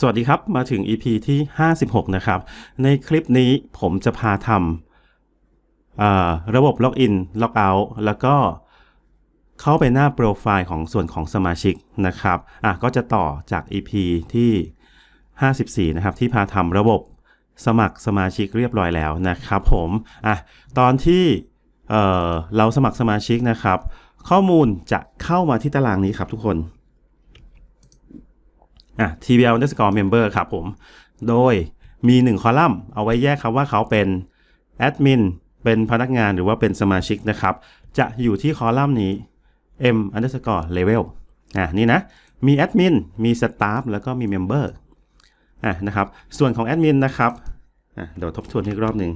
สวัสดีครับ มาถึง EP ที่ 56 นะครับ ในคลิปนี้ผมจะพาทำระบบล็อกอินล็อกเอาท์แล้วก็เข้าไปหน้าโปรไฟล์ของส่วนของสมาชิกนะครับอะก็จะต่อจาก EP ที่ 54 นะครับ ที่พาทำระบบสมัครสมาชิกเรียบร้อยแล้วนะครับผมอะตอนที่เเราสมัครสมาชิกนะครับ ข้อมูลจะเข้ามาที่ตารางนี้ครับทุกคน อะ TBL underscore member ครับผม โดยมี 1 คอลัมน์เอาไว้แยกครับว่าเขาเป็นแอดมินเป็นพนักงานหรือว่าเป็นสมาชิกนะครับ จะอยู่ที่คอลัมน์นี้ M underscore level อะนี่นะ มีแอดมินมีสตาฟแล้วก็มีเมมเบอร์อะนะครับ ส่วนของแอดมินนะครับอะเดี๋ยวทบทวนอีกรอบหนึ่ง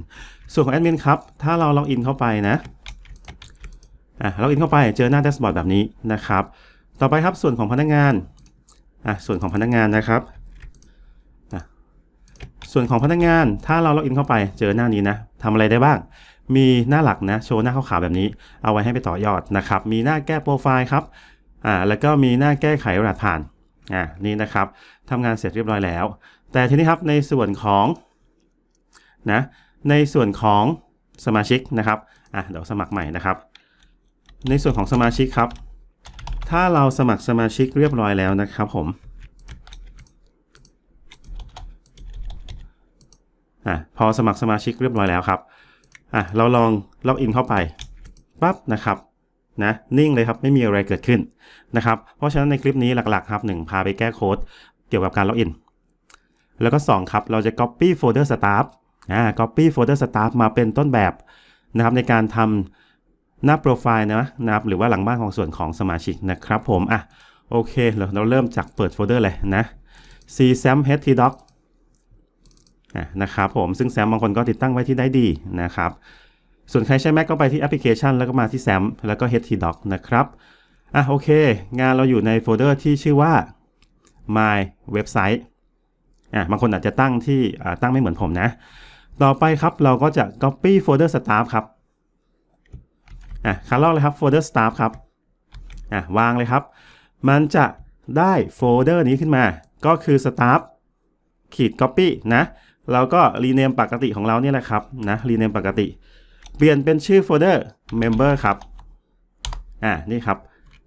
ส่วนของแอดมินครับ ถ้าเราล็อกอินเข้าไปนะอะล็อกอินเข้าไปเจอหน้าแดชบอร์ดแบบนี้นะครับ ต่อไปครับส่วนของพนักงาน อะส่วนของพนักงานนะครับส่วนของพนักงานถ้าเราล็อกอินเข้าไปเจอหน้านี้นะทำอะไรได้บ้าง มีหน้าหลักนะโชว์หน้าขาวๆแบบนี้ เอาไว้ให้ไปต่อยอดนะครับ มีหน้าแก้โปรไฟล์ครับอ่าแล้วก็มีหน้าแก้ไขรหัสผ่านอ่านี่นะครับทำงานเสร็จเรียบร้อยแล้ว แต่ทีนี้ครับในส่วนของนะในส่วนของสมาชิกนะครับอะเดี๋ยวสมัครใหม่นะครับ ในส่วนของสมาชิกครับ ถ้าเราสมัครสมาชิกเรียบร้อยแล้วนะครับผมอะพอสมัครสมาชิกเรียบร้อยแล้วครับอะเราลองล็อกอินเข้าไปปั๊บนะครับนะนิ่งเลยครับไม่มีอะไรเกิดขึ้นนะครับเพราะฉะนั้นในคลิปนี้หลักๆครับหนึ่งพาไปแก้โค้ดเกี่ยวกับการล็อกอินแล้วก็ 2 ครับ เราจะ copy folder staff อ่า copy folder staff มาเป็นต้นแบบนะครับในการทำ หน้าโปรไฟล์นะนะครับ หรือว่าหลังบ้านของส่วนของสมาชิกนะครับผม อะ โอเค เราเราเริ่มจากเปิดโฟลเดอร์เลยนะ c sam htdoc อะนะครับผม ซึ่งแซมบางคนก็ติดตั้งไว้ที่ได้ดีนะครับ ส่วนใครใช้ Mac ก็ไปที่แอปพลิเคชัน แล้วก็มาที่ SAM แล้วก็ htdoc นะครับ อะโอเค งานเราอยู่ในโฟลเดอร์ที่ชื่อว่า my website อะบางคนอาจจะตั้งที่ตั้งไม่เหมือนผมนะ ต่อไปครับเราก็จะ copy folder staff ครับ อะคันลอกเลยครับโฟลเดอร์ staff ครับอะวางเลยครับ มันจะได้โฟลเดอร์นี้ขึ้นมา ก็คือ staff ขีด copy นะเราก็รีเนมปกติของเราเนี่ยแหละครับนะรีเนมปกติ เปลี่ยนเป็นชื่อโฟลเดอร์ member ครับอะนี่ครับ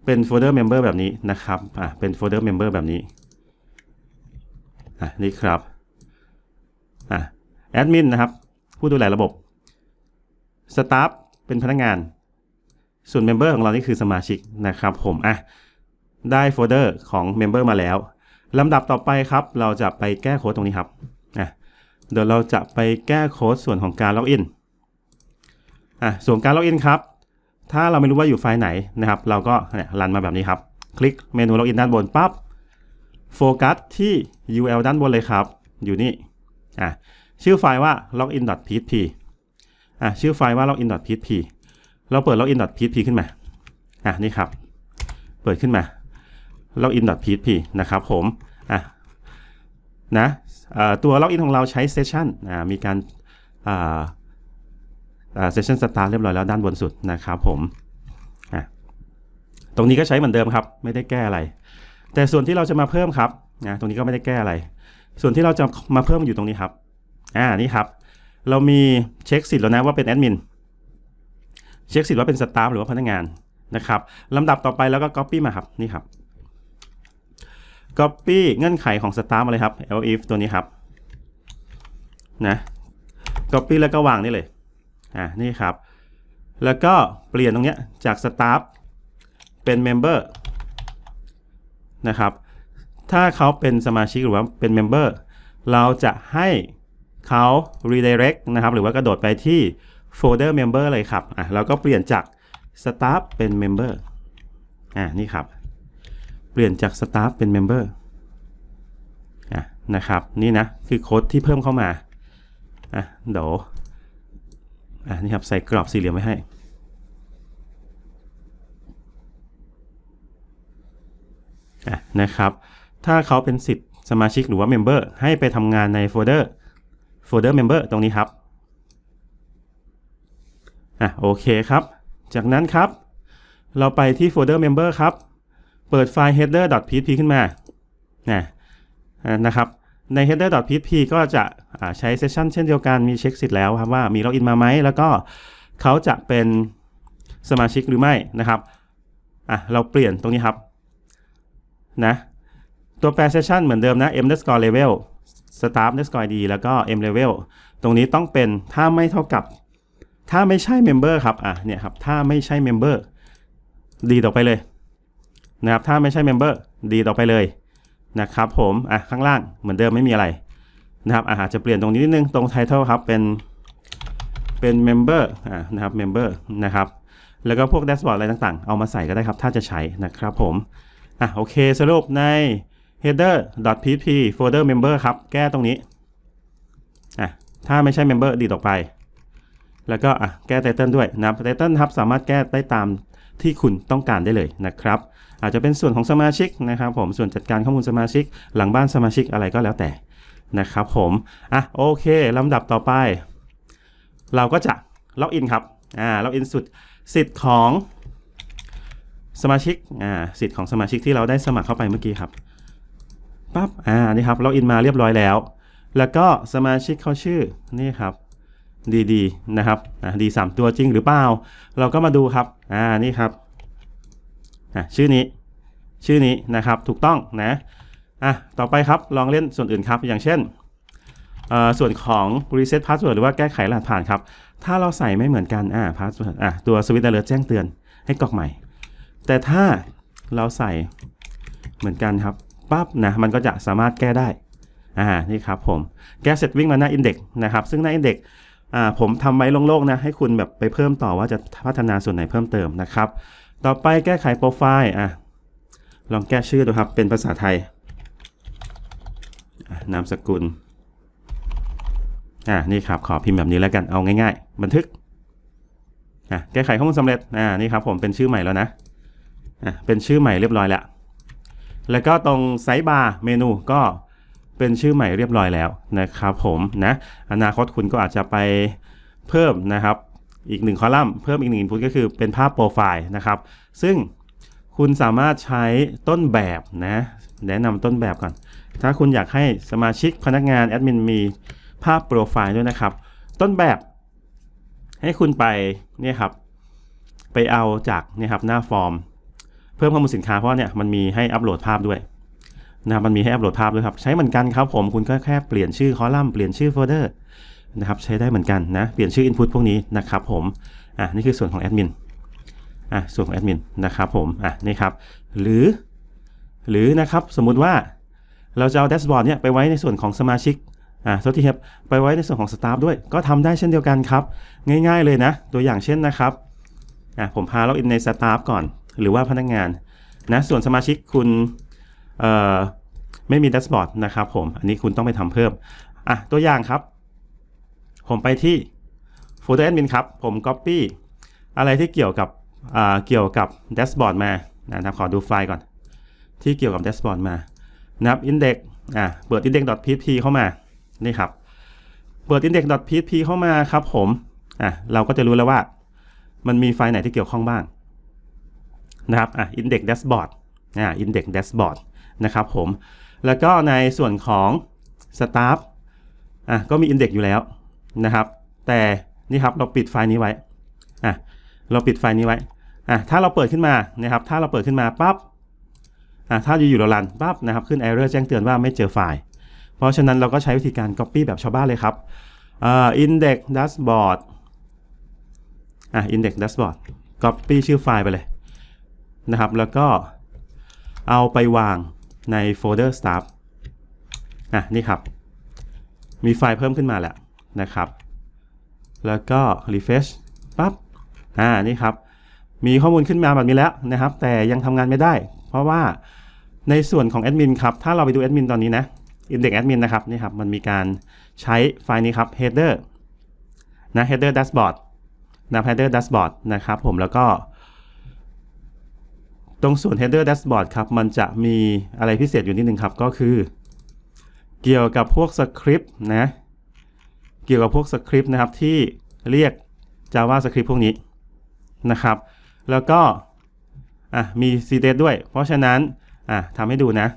เป็นโฟลเดอร์ member แบบนี้นะครับอะเป็นโฟลเดอร์ member แบบนี้อะนี่ครับอะ admin นะครับ ผู้ดูแลระบบ staff เป็นพนักงาน ส่วนเมมเบอร์ของเรานี่คือสมาชิกนะครับผมอะได้โฟลเดอร์ของเมมเบอร์มาแล้วลำดับต่อไปครับ เราจะไปแก้โค้ดตรงนี้ครับอะเดี๋ยวเราจะไปแก้โค้ดส่วนของการล็อกอินอะส่วนการล็อกอินครับ ถ้าเราไม่รู้ว่าอยู่ไฟล์ไหนนะครับ เราก็เนี่ยรันมาแบบนี้ครับ คลิกเมนูล็อกอินด้านบนปั๊บโฟกัสที่ URL ด้านบนเลยครับ อยู่นี่อะชื่อไฟล์ว่า login.php อะชื่อไฟล์ว่า login.php เราเปิด login.php ขึ้นมา อะนี่ครับ เปิดขึ้นมา login.php นะครับผม อะนะตัว login ของเราใช้ session อ่ามีการอ่า session start เรียบร้อยแล้วด้านบนสุดนะครับผมอะตรงนี้ก็ใช้เหมือนเดิมครับ ไม่ได้แก้อะไร แต่ส่วนที่เราจะมาเพิ่มครับนะตรงนี้ก็ไม่ได้แก้อะไร ส่วนที่เราจะมาเพิ่มอยู่ตรงนี้ครับ อ่า นี่ครับ เรามีเช็คสิทธิ์แล้วนะว่าเป็นแอดมิน เช็คสิทธิ์ว่าเป็นสตาฟหรือว่าพนักงานนะครับลำดับต่อไปแล้วก็ Copy มาครับนี่ครับ Copy เงื่อนไขของสตาฟมาเลยครับ elif ตัวนี้ครับนะ Copy แล้วก็วางนี่เลยอ่านี่ครับ แล้วก็เปลี่ยนตรงเนี้ยจากสตาฟเป็น Member นะครับ ถ้าเขาเป็นสมาชิกหรือว่าเป็น Member เราจะให้เขา redirect นะครับ หรือว่ากระโดดไปที่ โฟลเดอร์ member เลยครับอะเราก็เปลี่ยนจาก staff เป็น member อะนี่ครับ เปลี่ยนจาก staff เป็น member อะนะครับ นี่นะ คือโค้ดที่เพิ่มเข้ามาอะเดี๋ยวอะนี่ครับ ใส่กรอบสี่เหลี่ยมไว้ให้อะนะครับ ถ้าเขาเป็นสิทธิ์สมาชิกหรือว่า member ให้ไปทำงานในโฟลเดอร์โฟลเดอร์ member ตรงนี้ครับ อะโอเคครับ จากนั้นครับ เราไปที่โฟลเดอร์ member ครับ เปิดไฟล์ header.php ขึ้นมานะอ่นะครับใน header.php ก็จะใช้เซสชันเช่นเดียวกันมีเช็คสิทธิ์แล้วครับว่ามีล็อกอินมาไหม แล้วก็เขาจะเป็นสมาชิกหรือไม่นะครับอะเราเปลี่ยนตรงนี้ครับนะตัวแปรเซสชันเหมือนเดิมนะ m underscore level staff underscore id แล้วก็ m level ตรงนี้ต้องเป็นถ้าไม่เท่ากับ ถ้าไม่ใช่ member ครับอะเนี่ยครับถ้าไม่ใช่ member ดีต่อไปเลยนะครับถ้าไม่ใช่ member ดีต่อไปเลยนะครับผมอะข้างล่างเหมือนเดิมไม่มีอะไรนะครับอะาจจะเปลี่ยนตรงนี้นิดนึงตรง title ครับเป็นเป็น member อะนะครับ member นะครับแล้วก็พวก dashboard อะไรต่างๆ เอามาใส่ก็ได้ครับ ถ้าจะใช้นะครับผมอะโอเคสรุปใน header.php folder member ครับ แก้ตรงนี้อะถ้าไม่ใช่ member ดีดออไป แล้วก็อะแก้ title ด้วยนะครับ title ครับสามารถแก้ได้ตามที่คุณต้องการได้เลยนะครับอาจจะเป็นส่วนของสมาชิกนะครับผมส่วนจัดการข้อมูลสมาชิก หลังบ้านสมาชิกอะไรก็แล้วแต่นะครับผมอะโอเคลำดับต่อไป เราก็จะล็อกอินครับอ่าล็อกอินสุดสิทธิ์ของสมาชิกอ่าสิทธิ์ของสมาชิกที่เราได้สมัครเข้าไปเมื่อกี้ครับปั๊บอ่านี่ครับล็อกอินมาเรียบร้อยแล้ว แล้วก็สมาชิกเขาชื่อนี่ครับ ดีดีนะครับดีสามตัวจริงหรือเปล่า เราก็มาดูครับอ่านี่ครับชื่อนี้ชื่อนี้นะครับถูกต้องนะอะต่อไปครับลองเล่นส่วนอื่นครับ อย่างเช่นส่วนของ reset password หรือว่าแก้ไขรหัสผ่านครับ ถ้าเราใส่ไม่เหมือนกันอ่า password อะตัว switch alert แจ้งเตือนให้กรอกใหม่ แต่ถ้าเราใส่เหมือนกันครับปั๊บนะมันก็จะสามารถแก้ได้อ่านี่ครับผมแก้เสร็จวิ่งมาหน้า index นะครับ ซึ่งหน้า index อ่าผมทำไว้โล่งๆนะให้คุณแบบไปเพิ่มต่อว่าจะพัฒนาส่วนไหนเพิ่มเติมนะครับ ต่อไปแก้ไขโปรไฟล์อะลองแก้ชื่อดูครับ เป็นภาษาไทยนามสกุลอ่านี่ครับขอพิมพ์แบบนี้แล้วกันเอาง่าย ๆ บันทึกอะแก้ไขข้อมูลสำเร็จอ่านี่ครับผมเป็นชื่อใหม่แล้วนะอะเป็นชื่อใหม่เรียบร้อยแล้ว แล้วก็ตรงไซส์บาร์เมนูก็ เป็นชื่อใหม่เรียบร้อยแล้วนะครับผมนะอนาคตคุณก็อาจจะไปเพิ่มนะครับอีกหนึ่งคอลัมน์เพิ่มอีกหนึ่งอินพุตก็คือเป็นภาพโปรไฟล์นะครับ ซึ่งคุณสามารถใช้ต้นแบบนะแนะนำต้นแบบก่อน ถ้าคุณอยากให้สมาชิกพนักงานแอดมินมีภาพโปรไฟล์ด้วยนะครับ ต้นแบบให้คุณไปเนี่ยครับไปเอาจากเนี่ยครับหน้าฟอร์ม เพิ่มข้อมูลสินค้าเพราะเนี่ยมันมีให้อัปโหลดภาพด้วย นะครับมันมีให้อัปโหลดภาพด้วยครับ ใช้เหมือนกันครับผมคุณก็แค่เปลี่ยนชื่อคอลัมน์เปลี่ยนชื่อโฟลเดอร์นะครับใช้ได้เหมือนกันนะเปลี่ยนชื่อ Input พวกนี้นะครับผมอะนี่คือส่วนของแอดมินอะส่วนของแอดมินนะครับผมอะนี่ครับหรือ หรือนะครับสมมุติว่าเราจะเอาแดชบอร์ดเนี่ยไปไว้ในส่วนของสมาชิกอะโทษทีครับไปไว้ในส่วนของสตาฟด้วยก็ทำได้เช่นเดียวกันครับ ง่ายๆเลยนะ ตัวอย่างเช่นนะครับอะผมพาล็อกอินในสตาฟก่อน หรือว่าพนักงานนะส่วนสมาชิกคุณ ไม่มีแดชบอร์ดนะครับผม อันนี้คุณต้องไปทำเพิ่ม อะ ตัวอย่างครับ ผมไปที่โฟลเดอร์แอดมินครับ ผม Copy อะไรที่เกี่ยวกับเกี่ยวกับแดชบอร์ดมานะครับ ขอดูไฟล์ก่อน ที่เกี่ยวกับแดชบอร์ดมานะครับ index อ่าเปิด index.php เข้ามา นี่ครับ เปิด index.php เข้ามาครับผม อะ เราก็จะรู้แล้วว่า มันมีไฟล์ไหนที่เกี่ยวข้องบ้างนะครับ อะ index dashboard อ่า index dashboard นะครับผม แล้วก็ในส่วนของ staff อะก็มี index อยู่แล้วนะครับ แต่นี่ครับเราปิดไฟล์นี้ไว้อะเราปิดไฟล์นี้ไว้อะถ้าเราเปิดขึ้นมานะครับ ถ้าเราเปิดขึ้นมาปั๊บอะถ้าอยู่ๆเราลันปั๊บนะครับ ขึ้น error แจ้งเตือนว่าไม่เจอไฟล์ เพราะฉะนั้นเราก็ใช้วิธีการ copy แบบชาวบ้านเลยครับอ่า index dashboard อะ index dashboard copy ชื่อไฟล์ไปเลยนะครับ แล้วก็เอาไปวาง ในโฟลเดอร์ staff อะนี่ครับ มีไฟล์เพิ่มขึ้นมาแล้วนะครับ แล้วก็ refresh ปั๊บอ่านี่ครับ มีข้อมูลขึ้นมาแบบนี้แล้วนะครับ แต่ยังทำงานไม่ได้ เพราะว่าในส่วนของแอดมินครับ ถ้าเราไปดูแอดมินตอนนี้นะ index admin นะครับนี่ครับ มันมีการใช้ไฟล์นี้ครับ header นะ header dashboard นะ header dashboard นะครับผมแล้วก็ ตรงส่วน header dashboard ครับ มันจะมีอะไรพิเศษอยู่นิดนึงครับ ก็คือ เกี่ยวกับพวกสคริปต์นะ เกี่ยวกับพวกสคริปต์นะครับ ที่เรียก Java Script พวกนี้นะครับ แล้วก็อะมี CDS ด้วย เพราะฉะนั้นอะทำให้ดูนะ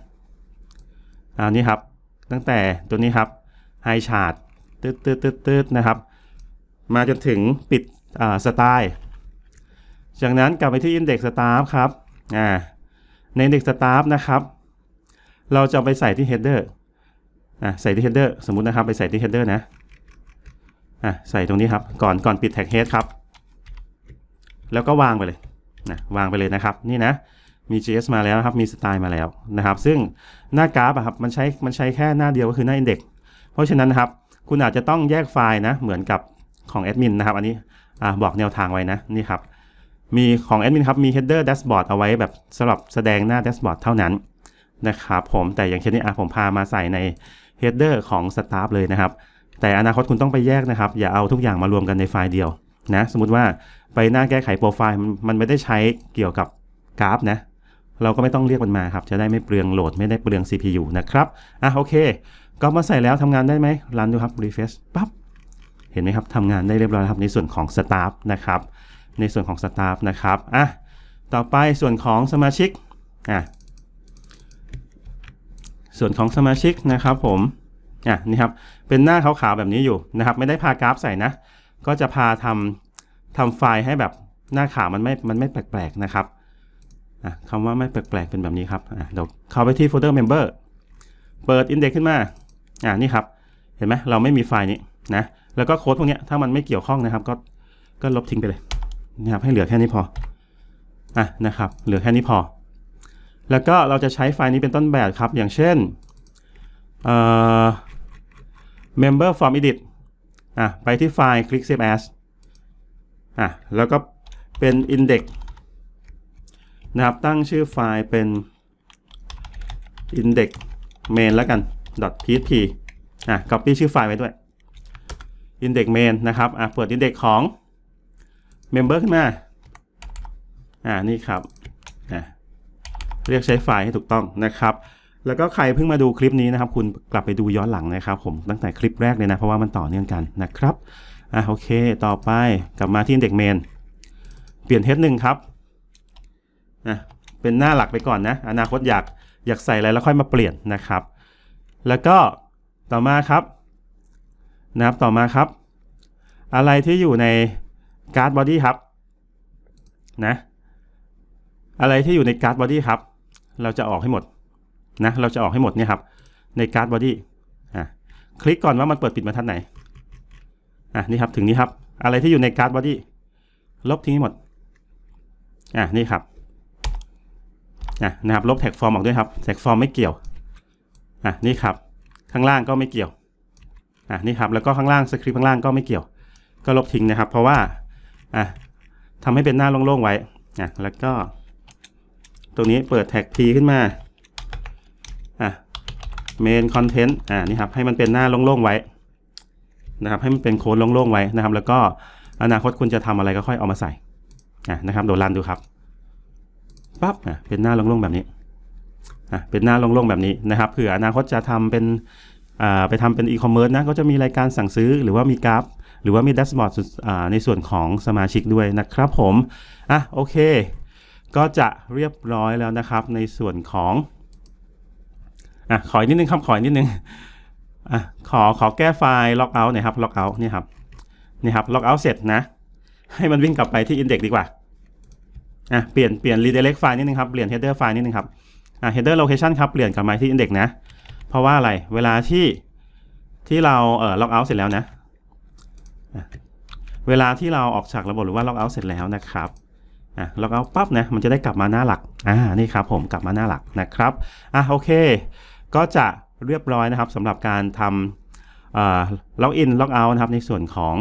อ่านี่ครับ ตั้งแต่ตัวนี้ครับไฮชาร์ตตืดตืดตืดตืดนะครับ มาจนถึงปิดสไตล์จากนั้นกลับไปที่ Index Staff ครับ อ่าใน Index Staff นะครับ เราจะไปใส่ที่ Header อะใส่ที่ Header สมมุตินะครับไปใส่ที่ Header นะอะใส่ตรงนี้ครับ ก่อนก่อนปิด Tag Head ครับ แล้วก็วางไปเลยนะวางไปเลยนะครับ นี่นะมี JS มาแล้วครับ มีสไตล์มาแล้วนะครับ ซึ่งหน้ากราฟอะครับ มันใช้ มันใช้แค่หน้าเดียวก็คือหน้า Index เพราะฉะนั้นนะครับ คุณอาจจะต้องแยกไฟล์นะ เหมือนกับของแอดมินนะครับ อันนี้อบอกแนวทางไว้นะ นี่ครับ มีของแอดมินครับ มี header dashboard เอาไว้แบบสำหรับแสดงหน้า dashboard เท่านั้นนะครับผมแต่อย่างเช่นนี้อะผมพามาใส่ใน header ของ staff เลยนะครับ แต่อนาคตคุณต้องไปแยกนะครับ อย่าเอาทุกอย่างมารวมกันในไฟล์เดียวนะสมมติว่าไปหน้าแก้ไขโปรไฟล์มันไม่ได้ใช้เกี่ยวกับกราฟนะเราก็ไม่ต้องเรียกมันมาครับ จะได้ไม่เปลืองโหลดไม่ได้เปลือง CPU นะครับอะโอเค ก็มาใส่แล้วทำงานได้ไหมรันดูครับ refresh ปั๊บเห็นไหมครับทำงานได้เรียบร้อยครับในส่วนของ staff นะครับ ในส่วนของ staff นะครับอะต่อไปส่วนของสมาชิกอะส่วนของสมาชิกนะครับผมอะนี่ครับเป็นหน้าขาวๆแบบนี้อยู่นะครับ ไม่ได้พากราฟใส่นะ ก็จะพาทำทำไฟล์ให้แบบหน้าขาวมันไม่มันไม่แปลกๆนะครับอะคำว่าไม่แปลกๆเป็นแบบนี้ครับอะเดี๋ยวเข้าไปที่โฟลเดอร์ member เปิด index ขึ้นมาอ่านี่ครับเห็นไหมเราไม่มีไฟล์นี้นะแล้วก็โค้ดพวกนี้ถ้ามันไม่เกี่ยวข้องนะครับ ก็ก็ลบทิ้งไปเลย นะครับให้เหลือแค่นี้พออะนะครับเหลือแค่นี้พอ แล้วก็เราจะใช้ไฟล์นี้เป็นต้นแบบครับ อย่างเช่นเอ่อ member form edit อะไปที่ไฟล์คลิก save as อะแล้วก็เป็น index นะครับตั้งชื่อไฟล์เป็น index main แล้วกัน .php อะ copy ชื่อไฟล์ไว้ด้วย index main นะครับ อะ เปิด index ของ member ขึ้นมา อ่า นี่ครับอะเรียกใช้ไฟล์ให้ถูกต้องนะครับ แล้วก็ใครเพิ่งมาดูคลิปนี้นะครับ คุณกลับไปดูย้อนหลังนะครับ ผมตั้งแต่คลิปแรกเลยนะ เพราะว่ามันต่อเนื่องกันนะครับ อะโอเค ต่อไปกลับมาที่ index main เปลี่ยน head หนึ่งครับอะเป็นหน้าหลักไปก่อนนะ อนาคตอยากอยากใส่อะไรแล้วค่อยมาเปลี่ยนนะครับ แล้วก็ต่อมาครับ นะครับต่อมาครับ อะไรที่อยู่ใน การ์ดบอดี้ครับนะอะไรที่อยู่ในการ์ดบอดี้ครับเราจะออกให้หมดนะเราจะออกให้หมดเนี่ยครับในการ์ดบอดี้อะคลิกก่อนว่ามันเปิดปิดบรรทัดไหนอะนี่ครับถึงนี้ครับอะไรที่อยู่ในการ์ดบอดี้ลบทิ้งให้หมดอะนี่ครับอะนะครับลบแท็กฟอร์มออกด้วยครับแท็กฟอร์มไม่เกี่ยวอะนี่ครับข้างล่างก็ไม่เกี่ยวอะนี่ครับแล้วก็ข้างล่างสคริปต์ข้างล่างก็ไม่เกี่ยว ก็ลบทิ้งนะครับ เพราะว่า อะทำให้เป็นหน้าโล่งๆไว้อะแล้วก็ ตรงนี้เปิดแท็ก p ขึ้นมาอะ main content อะนี่ครับให้มันเป็นหน้าโล่งๆไว้นะครับให้มันเป็นโค้ดโล่งๆไว้นะครับ แล้วก็อนาคตคุณจะทำอะไรก็ค่อยเอามาใส่อะนะครับเดี๋ยวรันดูครับปั๊บอะเป็นหน้าโล่งๆแบบนี้อะเป็นหน้าโล่งๆแบบนี้นะครับเผื่ออนาคตจะทำเป็นอ่าไปทำเป็นอีคอมเมิร์ซนะก็จะมีรายการสั่งซื้อหรือว่ามีกราฟ หรือว่ามีแดชบอร์ดในส่วนของสมาชิกด้วยนะครับผม อะโอเค ก็จะเรียบร้อยแล้วนะครับในส่วนของอะขออีกนิดนึงครับขออีกนิดนึงอะขอขอแก้ไฟล์ล็อกเอาท์หน่อยครับล็อกเอาท์นี่ครับนี่ครับล็อกเอาท์เสร็จนะ ให้มันวิ่งกลับไปที่ index ดีกว่าอะเปลี่ยนเปลี่ยน redirect ไฟล์นิดนึงครับเปลี่ยน header ไฟล์นิดนึงครับอะ header location ครับเปลี่ยนกลับมาที่ index นะ เพราะว่าอะไรเวลาที่ที่เราเอ่อ log out เสร็จแล้วนะ เวลาที่เราออกจากระบบหรือว่า log out เสร็จแล้วนะครับอะ log out ปั๊บนะมันจะได้กลับมาหน้าหลักอ่านี่ครับผมกลับมาหน้าหลักนะครับอะโอเค ก็จะเรียบร้อยนะครับสำหรับการทำเอ่อ log in log out นะครับในส่วนของ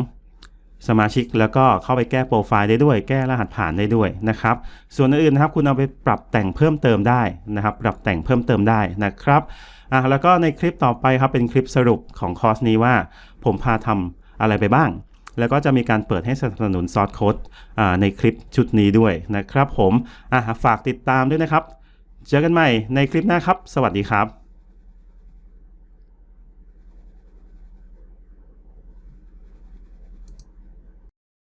สมาชิกแล้วก็เข้าไปแก้โปรไฟล์ได้ด้วย แก้รหัสผ่านได้ด้วยนะครับ ส่วนอื่นๆนะครับคุณเอาไปปรับแต่งเพิ่มเติมได้นะครับ ปรับแต่งเพิ่มเติมได้นะครับอะแล้วก็ในคลิปต่อไปครับเป็นคลิปสรุปของคอร์สนี้ว่า ผมพาทำ อะไรไปบ้าง แล้วก็จะมีการเปิดให้สนับสนุนซอสโค้ดในคลิปชุดนี้ด้วยนะครับผมฝากติดตามด้วยนะครับ เจอกันใหม่ในคลิปหน้าครับ สวัสดีครับ